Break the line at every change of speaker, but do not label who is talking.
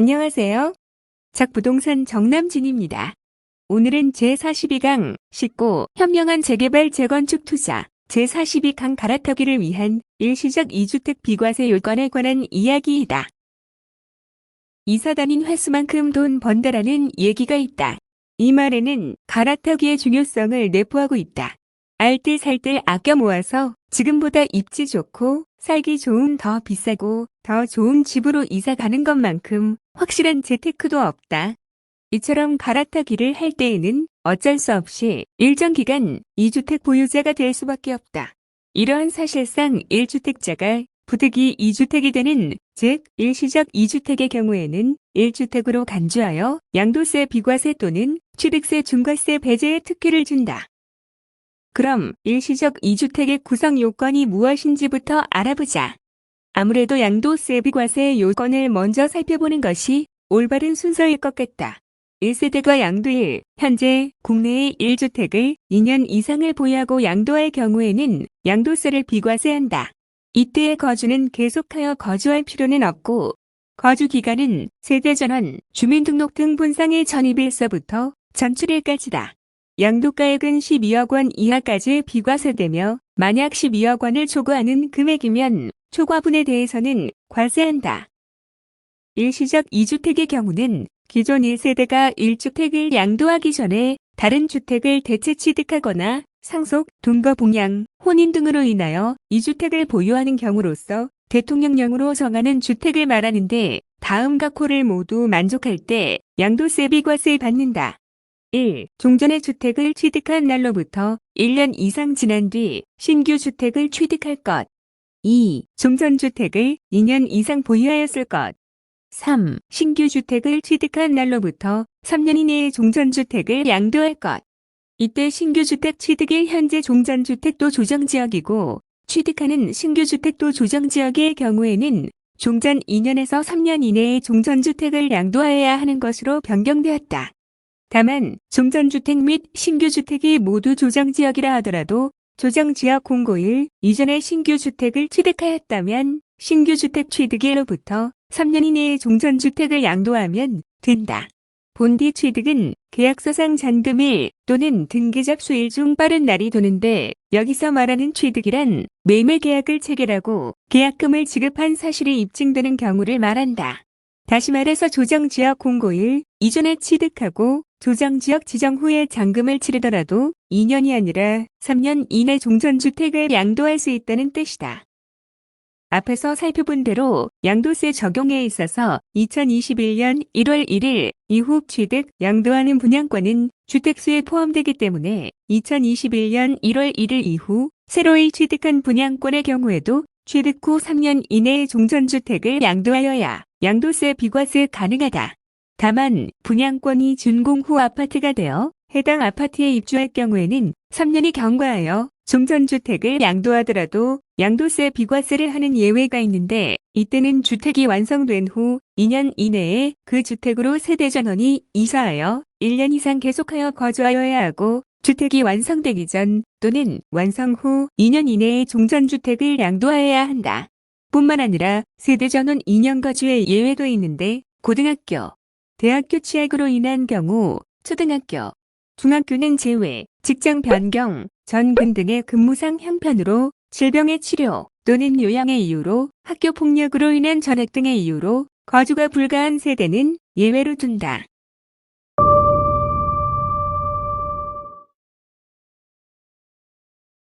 안녕하세요. 작부동산 정남진입니다. 오늘은 제42강 쉽고 현명한 재개발 재건축 투자 제42강 갈아타기를 위한 일시적 2주택 비과세 요건에 관한 이야기이다. 이사 다닌 횟수만큼 돈 번다라는 얘기가 있다. 이 말에는 갈아타기의 중요성을 내포하고 있다. 알뜰 살뜰 아껴 모아서 지금보다 입지 좋고 살기 좋은 더 비싸고 더 좋은 집으로 이사 가는 것만큼 확실한 재테크도 없다. 이처럼 갈아타기를 할 때에는 어쩔 수 없이 일정 기간 2주택 보유자가 될 수밖에 없다. 이러한 사실상 1주택자가 부득이 2주택이 되는 즉 일시적 2주택의 경우에는 1주택으로 간주하여 양도세 비과세 또는 취득세 중과세 배제의 특혜를 준다. 그럼 일시적 2주택의 구성 요건이 무엇인지부터 알아보자. 아무래도 양도세 비과세 요건을 먼저 살펴보는 것이 올바른 순서일 것 같다. 1세대가 양도일, 현재 국내의 1주택을 2년 이상을 보유하고 양도할 경우에는 양도세를 비과세한다. 이때의 거주는 계속하여 거주할 필요는 없고 거주 기간은 세대 전환, 주민등록 등 본상의 전입일서부터 전출일까지다. 양도가액은 12억 원 이하까지 비과세되며 만약 12억 원을 초과하는 금액이면 초과분에 대해서는 과세한다. 일시적 2주택의 경우는 기존 1세대가 1주택을 양도하기 전에 다른 주택을 대체 취득하거나 상속, 동거 봉양, 혼인 등으로 인하여 2주택을 보유하는 경우로서 대통령령으로 정하는 주택을 말하는데 다음과 코를 모두 만족할 때 양도세 비과세 받는다. 1. 종전의 주택을 취득한 날로부터 1년 이상 지난 뒤 신규 주택을 취득할 것. 2. 종전 주택을 2년 이상 보유하였을 것. 3. 신규 주택을 취득한 날로부터 3년 이내에 종전 주택을 양도할 것. 이때 신규 주택 취득일 현재 종전 주택도 조정 지역이고 취득하는 신규 주택도 조정 지역의 경우에는 종전 2년에서 3년 이내에 종전주택을 양도하여야 하는 것으로 변경되었다. 다만 종전주택 및 신규주택이 모두 조정지역이라 하더라도 조정지역 공고일 이전에 신규주택을 취득하였다면 신규주택 취득일로부터 3년 이내에 종전주택을 양도하면 된다. 본디 취득은 계약서상 잔금일 또는 등기접수일 중 빠른 날이 도는데 여기서 말하는 취득이란 매매 계약을 체결하고 계약금을 지급한 사실이 입증되는 경우를 말한다. 다시 말해서 조정지역 공고일 이전에 취득하고 조정지역 지정 후에 잔금을 치르더라도 2년이 아니라 3년 이내 종전주택을 양도할 수 있다는 뜻이다. 앞에서 살펴본 대로 양도세 적용에 있어서 2021년 1월 1일 이후 취득, 양도하는 분양권은 주택수에 포함되기 때문에 2021년 1월 1일 이후 새로이 취득한 분양권의 경우에도 취득 후 3년 이내에 종전주택을 양도하여야 양도세 비과세 가능하다. 다만 분양권이 준공 후 아파트가 되어 해당 아파트에 입주할 경우에는 3년이 경과하여 종전주택을 양도하더라도 양도세 비과세를 하는 예외가 있는데 이때는 주택이 완성된 후 2년 이내에 그 주택으로 세대 전원이 이사하여 1년 이상 계속하여 거주하여야 하고 주택이 완성되기 전 또는 완성 후 2년 이내에 종전주택을 양도하여야 한다. 뿐만 아니라 세대전원 2년 거주의 예외도 있는데 고등학교, 대학교 취약으로 인한 경우 초등학교, 중학교는 제외, 직장 변경, 전근 등의 근무상 형편으로 질병의 치료 또는 요양의 이유로 학교 폭력으로 인한 전학 등의 이유로 거주가 불가한 세대는 예외로 둔다.